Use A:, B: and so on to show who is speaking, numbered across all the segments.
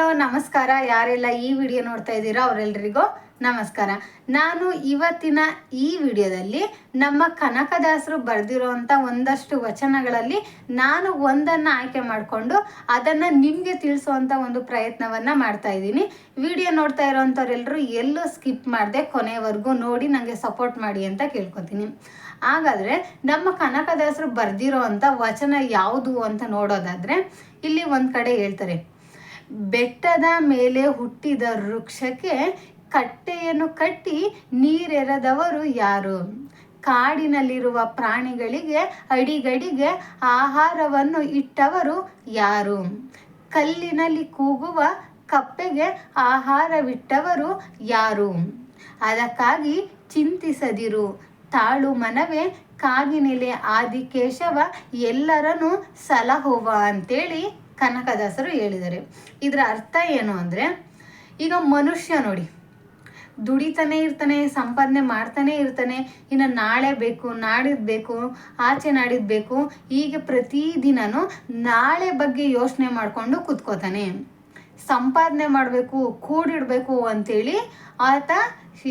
A: Hello, ನಮಸ್ಕಾರ. ಯಾರೆಲ್ಲ ಈ ವಿಡಿಯೋ ನೋಡ್ತಾ ಇದ್ದೀರೋ ಅವರೆಲ್ಲರಿಗೂ ನಮಸ್ಕಾರ. ನಾನು ಇವತ್ತಿನ ಈ ವಿಡಿಯೋದಲ್ಲಿ ನಮ್ಮ ಕನಕದಾಸರು ಬರೆದಿರೋವಂಥ ಒಂದಷ್ಟು ವಚನಗಳಲ್ಲಿ ನಾನು ಒಂದನ್ನು ಆಯ್ಕೆ ಮಾಡಿಕೊಂಡು ಅದನ್ನು ನಿಮಗೆ ತಿಳಿಸುವಂಥ ಒಂದು ಪ್ರಯತ್ನವನ್ನು ಮಾಡ್ತಾ ಇದ್ದೀನಿ. ವಿಡಿಯೋ ನೋಡ್ತಾ ಇರೋವಂಥವ್ರೆಲ್ಲರೂ ಎಲ್ಲೂ ಸ್ಕಿಪ್ ಮಾಡದೆ ಕೊನೆವರೆಗೂ ನೋಡಿ ನನಗೆ ಸಪೋರ್ಟ್ ಮಾಡಿ ಅಂತ ಕೇಳ್ಕೊತೀನಿ. ಹಾಗಾದರೆ ನಮ್ಮ ಕನಕದಾಸರು ಬರೆದಿರೋ ಅಂಥ ವಚನ ಯಾವುದು ಅಂತ ನೋಡೋದಾದರೆ, ಇಲ್ಲಿ ಒಂದು ಕಡೆ ಹೇಳ್ತಾರೆ. ಬೆಟ್ಟದ ಮೇಲೆ ಹುಟ್ಟಿದ ವೃಕ್ಷಕ್ಕೆ ಕಟ್ಟೆಯನ್ನು ಕಟ್ಟಿ ನೀರೆರೆದವರು ಯಾರು? ಕಾಡಿನಲ್ಲಿರುವ ಪ್ರಾಣಿಗಳಿಗೆ ಅಡಿಗಡಿಗೆ ಆಹಾರವನ್ನು ಇಟ್ಟವರು ಯಾರು? ಕಲ್ಲಿನಲ್ಲಿ ಕೂಗುವ ಕಪ್ಪೆಗೆ ಆಹಾರವಿಟ್ಟವರು ಯಾರು? ಅದಕ್ಕಾಗಿ ಚಿಂತಿಸದಿರು. ತಾಳು ಮನವೇ, ಕಾಗಿನೆಲೆ ಆದಿಕೇಶವ ಎಲ್ಲರನ್ನೂ ಸಲಹುವ ಅಂತೇಳಿ ಕನಕದಾಸರು ಹೇಳಿದ್ದಾರೆ ಇದರ ಅರ್ಥ ಏನು ಅಂದರೆ, ಈಗ ಮನುಷ್ಯ ನೋಡಿ, ದುಡಿತಾನೆ ಇರ್ತಾನೆ, ಸಂಪಾದನೆ ಮಾಡ್ತಾನೆ ಇರ್ತಾನೆ, ಇನ್ನು ನಾಳೆ ಬೇಕು ನಾಡಿದ್ದು ಬೇಕು, ಆಚೆ ನಾಡಿದ್ದು ಬೇಕು, ಹೀಗೆ ಪ್ರತಿದಿನನೂ ನಾಳೆ ಬಗ್ಗೆ ಯೋಚನೆ ಮಾಡಿಕೊಂಡು ಕೂತ್ಕೋತಾನೆ. ಸಂಪಾದನೆ ಮಾಡಬೇಕು, ಕೂಡಿಡಬೇಕು ಅಂಥೇಳಿ ಆತ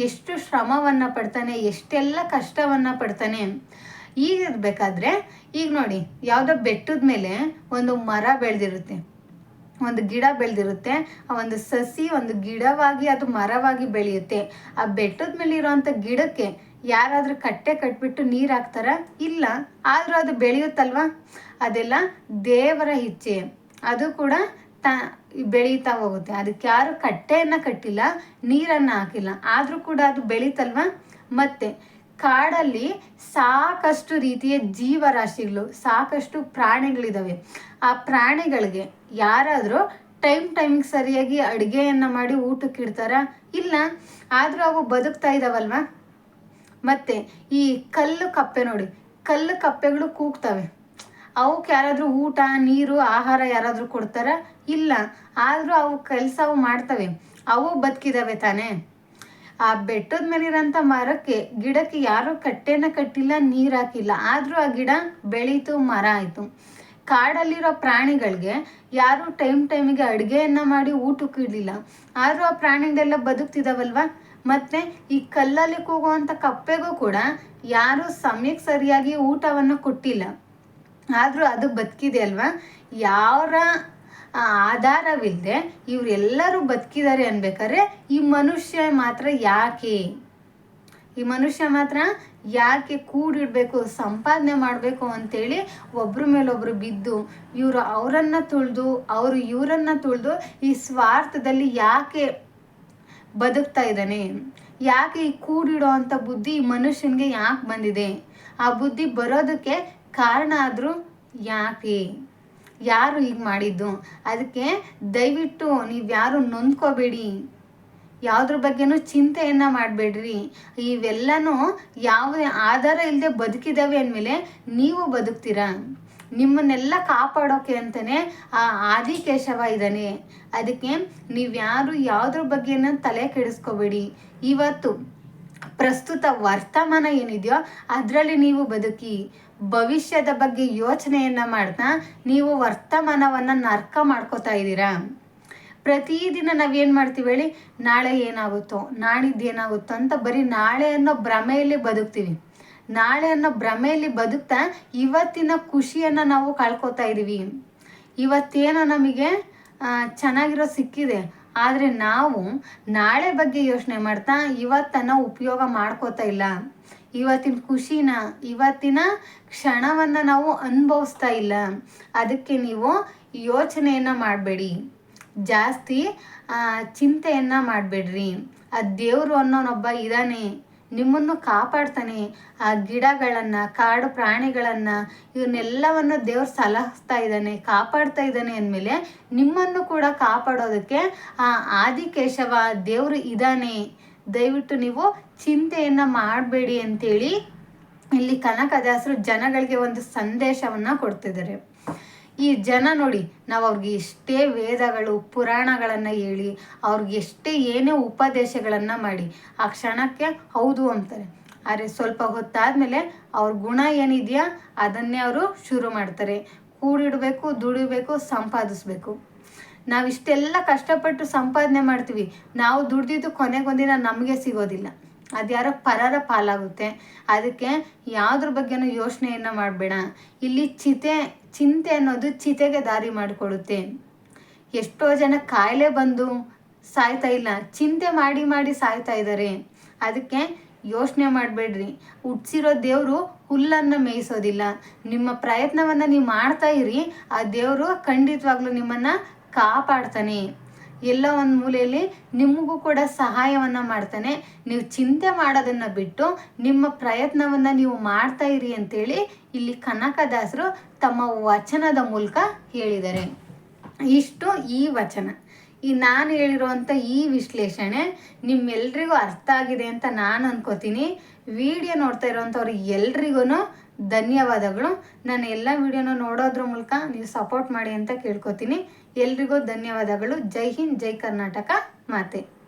A: ಎಷ್ಟು ಶ್ರಮವನ್ನು ಪಡ್ತಾನೆ, ಎಷ್ಟೆಲ್ಲ ಕಷ್ಟವನ್ನು ಪಡ್ತಾನೆ. ಈಗ ಬೇಕಾದ್ರೆ, ಈಗ ನೋಡಿ, ಯಾವುದೋ ಬೆಟ್ಟದ ಮೇಲೆ ಒಂದು ಮರ ಬೆಳೆದಿರುತ್ತೆ. ಒಂದು ಗಿಡ ಬೆಳೆದಿರುತ್ತೆ. ಆ ಒಂದು ಸಸಿ ಒಂದು ಗಿಡವಾಗಿ ಅದು ಮರವಾಗಿ ಬೆಳೆಯುತ್ತೆ. ಆ ಬೆಟ್ಟದ ಮೇಲೆ ಇರೋವಂಥ ಗಿಡಕ್ಕೆ ಯಾರಾದರೂ ಕಟ್ಟೆ ಕಟ್ಬಿಟ್ಟು ನೀರು ಹಾಕ್ತಾರ? ಇಲ್ಲ. ಆದರೂ ಅದು ಬೆಳೆಯುತ್ತಲ್ವಾ? ಅದೆಲ್ಲ ದೇವರ ಇಚ್ಛೆ. ಅದು ಕೂಡ ತ ಬೆಳೀತಾ ಹೋಗುತ್ತೆ. ಅದಕ್ಕೆ ಯಾರು ಕಟ್ಟೆಯನ್ನು ಕಟ್ಟಿಲ್ಲ, ನೀರನ್ನು ಹಾಕಿಲ್ಲ. ಆದರೂ ಕೂಡ ಅದು ಬೆಳೀತಲ್ವಾ? ಮತ್ತೆ ಕಾಡಲ್ಲಿ ಸಾಕಷ್ಟು ರೀತಿಯ ಜೀವರಾಶಿಗಳು, ಸಾಕಷ್ಟು ಪ್ರಾಣಿಗಳಿದಾವೆ. ಆ ಪ್ರಾಣಿಗಳಿಗೆ ಯಾರಾದರೂ ಟೈಮ್ ಟೈಮಿಗೆ ಸರಿಯಾಗಿ ಅಡುಗೆಯನ್ನು ಮಾಡಿ ಊಟಕ್ಕೆ ಇಡ್ತಾರಾ? ಇಲ್ಲ. ಆದರೂ ಅವು ಬದುಕ್ತಾ ಇದಾವಲ್ವ? ಮತ್ತೆ ಈ ಕಲ್ಲು ಕಪ್ಪೆ ನೋಡಿ, ಕಲ್ಲು ಕಪ್ಪೆಗಳು ಕೂಗ್ತವೆ. ಅವಕ್ಕೆ ಯಾರಾದರೂ ಊಟ, ನೀರು, ಆಹಾರ ಯಾರಾದರೂ ಕೊಡ್ತಾರ? ಇಲ್ಲ. ಆದರೂ ಅವು ಕೆಲಸ ಅವು ಮಾಡ್ತವೆ. ಅವು ಬದುಕಿದಾವೆ ತಾನೇ. ಆ ಬೆಟ್ಟದ ಮೇಲಿರೋಂಥ ಮರಕ್ಕೆ ಗಿಡಕ್ಕೆ ಯಾರೂ ಕಟ್ಟೆನ ಕಟ್ಟಿಲ್ಲ, ನೀರು ಹಾಕಿಲ್ಲ. ಆದರೂ ಆ ಗಿಡ ಬೆಳೀತು, ಮರ ಆಯಿತು. ಕಾಡಲ್ಲಿರೋ ಪ್ರಾಣಿಗಳಿಗೆ ಯಾರು ಟೈಮ್ ಟೈಮಿಗೆ ಅಡುಗೆಯನ್ನು ಮಾಡಿ ಊಟಕ್ಕೆ ಇಡಲಿಲ್ಲ. ಆದರೂ ಆ ಪ್ರಾಣಿಗಳೆಲ್ಲ ಬದುಕ್ತಿದಾವಲ್ವಾ? ಮತ್ತು ಈ ಕಲ್ಲಲ್ಲಿ ಕೂಗುವಂಥ ಕಪ್ಪೆಗೂ ಕೂಡ ಯಾರೂ ಸಮಯಕ್ಕೆ ಸರಿಯಾಗಿ ಊಟವನ್ನು ಕೊಟ್ಟಿಲ್ಲ. ಆದರೂ ಅದು ಬದುಕಿದೆ ಅಲ್ವಾ? ಯಾರ ಆಧಾರವಿಲ್ಲದೆ ಇವರೆಲ್ಲರೂ ಬದುಕಿದ್ದಾರೆ ಅನ್ಬೇಕಾದ್ರೆ ಈ ಮನುಷ್ಯ ಮಾತ್ರ ಯಾಕೆ? ಈ ಮನುಷ್ಯ ಮಾತ್ರ ಯಾಕೆ ಕೂಡಿಡ್ಬೇಕು, ಸಂಪಾದನೆ ಮಾಡಬೇಕು ಅಂತೇಳಿ ಒಬ್ರ ಮೇಲೊಬ್ರು ಬಿದ್ದು, ಇವರು ಅವರನ್ನು ತುಳಿದು, ಅವರು ಇವರನ್ನು ತುಳಿದು ಈ ಸ್ವಾರ್ಥದಲ್ಲಿ ಯಾಕೆ ಬದುಕ್ತಾ ಇದ್ದಾನೆ? ಯಾಕೆ ಈ ಕೂಡಿಡೋ ಅಂಥ ಬುದ್ಧಿ ಈ ಮನುಷ್ಯನಿಗೆ ಯಾಕೆ ಬಂದಿದೆ? ಆ ಬುದ್ಧಿ ಬರೋದಕ್ಕೆ ಕಾರಣ ಆದರೂ ಯಾಕೆ? ಯಾರು ಹೀಗೆ ಮಾಡಿದ್ದು? ಅದಕ್ಕೆ ದಯವಿಟ್ಟು ನೀವು ಯಾರು ನೊಂದ್ಕೋಬೇಡಿ. ಯಾವುದ್ರ ಬಗ್ಗೆನೂ ಚಿಂತೆಯನ್ನು ಮಾಡಬೇಡ್ರಿ. ಇವೆಲ್ಲನೂ ಯಾವುದೇ ಆಧಾರ ಇಲ್ಲದೆ ಬದುಕಿದಾವೆ ಅಂದಮೇಲೆ ನೀವು ಬದುಕ್ತೀರಾ? ನಿಮ್ಮನ್ನೆಲ್ಲ ಕಾಪಾಡೋಕೆ ಅಂತಲೇ ಆ ಆದಿಕೇಶವ ಇದ್ದಾನೆ. ಅದಕ್ಕೆ ನೀವು ಯಾರು ಯಾವುದ್ರ ಬಗ್ಗೆನೂ ತಲೆ ಕೆಡಿಸ್ಕೋಬೇಡಿ. ಇವತ್ತು ಪ್ರಸ್ತುತ ವರ್ತಮಾನ ಏನಿದೆಯೋ ಅದರಲ್ಲಿ ನೀವು ಬದುಕಿ ಭವಿಷ್ಯದ ಬಗ್ಗೆ ಯೋಚನೆಯನ್ನು ಮಾಡ್ತಾ ನೀವು ವರ್ತಮಾನವನ್ನು ನರ್ಕ ಮಾಡ್ಕೋತಾ ಇದ್ದೀರಾ? ಪ್ರತಿದಿನ ನಾವೇನು ಮಾಡ್ತೀವಿ ಹೇಳಿ, ನಾಳೆ ಏನಾಗುತ್ತೋ, ನಾಳಿದ್ದು ಏನಾಗುತ್ತೋ ಅಂತ ಬರೀ ನಾಳೆ ಅನ್ನೋ ಭ್ರಮೆಯಲ್ಲಿ ಬದುಕ್ತೀವಿ. ನಾಳೆ ಅನ್ನೋ ಭ್ರಮೆಯಲ್ಲಿ ಬದುಕ್ತಾ ಇವತ್ತಿನ ಖುಷಿಯನ್ನು ನಾವು ಕಳ್ಕೊತಾ ಇದ್ದೀವಿ. ಇವತ್ತೇನೋ ನಮಗೆ ಚೆನ್ನಾಗಿರೋ ಸಿಕ್ಕಿದೆ. ಆದರೆ ನಾವು ನಾಳೆ ಬಗ್ಗೆ ಯೋಚನೆ ಮಾಡ್ತಾ ಇವತ್ತನ್ನು ಉಪಯೋಗ ಮಾಡ್ಕೋತಾ ಇಲ್ಲ. ಇವತ್ತಿನ ಖುಷಿನ, ಇವತ್ತಿನ ಕ್ಷಣವನ್ನು ನಾವು ಅನುಭವಿಸ್ತಾ ಇಲ್ಲ. ಅದಕ್ಕೆ ನೀವು ಯೋಚನೆಯನ್ನು ಮಾಡಬೇಡಿ. ಜಾಸ್ತಿ ಚಿಂತೆಯನ್ನು ಮಾಡಬೇಡ್ರಿ. ಆ ದೇವರು ಅನ್ನೋನೊಬ್ಬ ಇದ್ದಾನೆ ನಿಮ್ಮನ್ನು ಕಾಪಾಡ್ತಾನೆ. ಆ ಗಿಡಗಳನ್ನು, ಕಾಡು ಪ್ರಾಣಿಗಳನ್ನು, ಇವನ್ನೆಲ್ಲವನ್ನು ದೇವ್ರು ಸಲಹಿಸ್ತಾ ಇದ್ದಾನೆ, ಕಾಪಾಡ್ತಾ ಇದ್ದಾನೆ ಅಂದಮೇಲೆ ನಿಮ್ಮನ್ನು ಕೂಡ ಕಾಪಾಡೋದಕ್ಕೆ ಆ ಆದಿಕೇಶವ ದೇವರು ಇದ್ದಾನೆ. ದಯವಿಟ್ಟು ನೀವು ಚಿಂತೆಯನ್ನು ಮಾಡಬೇಡಿ ಅಂತೇಳಿ ಇಲ್ಲಿ ಕನಕದಾಸರು ಜನಗಳಿಗೆ ಒಂದು ಸಂದೇಶವನ್ನು ಕೊಡ್ತಿದ್ದಾರೆ. ಈ ಜನ ನೋಡಿ, ನಾವು ಅವ್ರಿಗೆ ಎಷ್ಟೇ ವೇದಗಳು, ಪುರಾಣಗಳನ್ನು ಹೇಳಿ, ಅವ್ರಿಗೆ ಎಷ್ಟೇ ಏನೇ ಉಪದೇಶಗಳನ್ನು ಮಾಡಿ, ಆ ಕ್ಷಣಕ್ಕೆ ಹೌದು ಅಂತಾರೆ. ಆದರೆ ಸ್ವಲ್ಪ ಹೊತ್ತಾದಮೇಲೆ ಅವ್ರ ಗುಣ ಏನಿದೆಯಾ, ಅದನ್ನೇ ಅವರು ಶುರು ಮಾಡ್ತಾರೆ. ಕೂಡಿಡಬೇಕು, ದುಡಿಬೇಕು, ಸಂಪಾದಿಸ್ಬೇಕು. ನಾವು ಇಷ್ಟೆಲ್ಲ ಕಷ್ಟಪಟ್ಟು ಸಂಪಾದನೆ ಮಾಡ್ತೀವಿ, ನಾವು ದುಡ್ದಿದ್ದು ಕೊನೆಗೊಂದಿನ ನಮಗೆ ಸಿಗೋದಿಲ್ಲ. ಅದ್ಯಾರೋ ಪರರ ಪಾಲಾಗುತ್ತೆ. ಅದಕ್ಕೆ ಯಾವುದ್ರ ಬಗ್ಗೆನೂ ಯೋಚನೆಯನ್ನು ಮಾಡಬೇಡ. ಇಲ್ಲಿ ಚಿತೆ, ಚಿಂತೆ ಅನ್ನೋದು ಚಿತೆಗೆ ದಾರಿ ಮಾಡಿಕೊಡುತ್ತೆ ಎಷ್ಟೋ ಜನ ಕಾಯಿಲೆ ಬಂದು ಸಾಯ್ತಾ ಇಲ್ಲ. ಚಿಂತೆ ಮಾಡಿ ಮಾಡಿ ಸಾಯ್ತಾ ಇದ್ದಾರೆ ಅದಕ್ಕೆ ಯೋಚನೆ ಮಾಡಬೇಡ್ರಿ. ಹುಟ್ಸಿರೋ ದೇವರು ಹುಲ್ಲನ್ನು ಮೇಯಿಸೋದಿಲ್ಲ. ನಿಮ್ಮ ಪ್ರಯತ್ನವನ್ನು ನೀವು ಮಾಡ್ತಾ ಇರಿ. ಆ ದೇವರು ಖಂಡಿತವಾಗ್ಲೂ ನಿಮ್ಮನ್ನು ಕಾಪಾಡ್ತಾನೆ. ಎಲ್ಲ ಒಂದು ಮೂಲೆಯಲ್ಲಿ ನಿಮಗೂ ಕೂಡ ಸಹಾಯವನ್ನು ಮಾಡ್ತಾನೆ. ನೀವು ಚಿಂತೆ ಮಾಡೋದನ್ನು ಬಿಟ್ಟು ನಿಮ್ಮ ಪ್ರಯತ್ನವನ್ನು ನೀವು ಮಾಡ್ತಾ ಇರಿ ಅಂತೇಳಿ ಇಲ್ಲಿ ಕನಕದಾಸರು ತಮ್ಮ ವಚನದ ಮೂಲಕ ಹೇಳಿದ್ದಾರೆ ಇಷ್ಟು ಈ ವಚನ. ಈ ನಾನು ಹೇಳಿರುವಂಥ ಈ ವಿಶ್ಲೇಷಣೆ ನಿಮ್ಮೆಲ್ರಿಗೂ ಅರ್ಥ ಆಗಿದೆ ಅಂತ ನಾನು ಅನ್ಕೋತೀನಿ. ವಿಡಿಯೋ ನೋಡ್ತಾ ಇರೋವಂಥವ್ರು ಎಲ್ರಿಗೂ ಧನ್ಯವಾದಗಳು. ನಾನು ಎಲ್ಲ ವಿಡಿಯೋನ ನೋಡೋದ್ರ ಮೂಲಕ ನೀವು ಸಪೋರ್ಟ್ ಮಾಡಿ ಅಂತ ಕೇಳ್ಕೊತೀನಿ. ಎಲ್ರಿಗೂ ಧನ್ಯವಾದಗಳು. ಜೈ ಹಿಂದ್, ಜೈ ಕರ್ನಾಟಕ. ಮಾತೆ.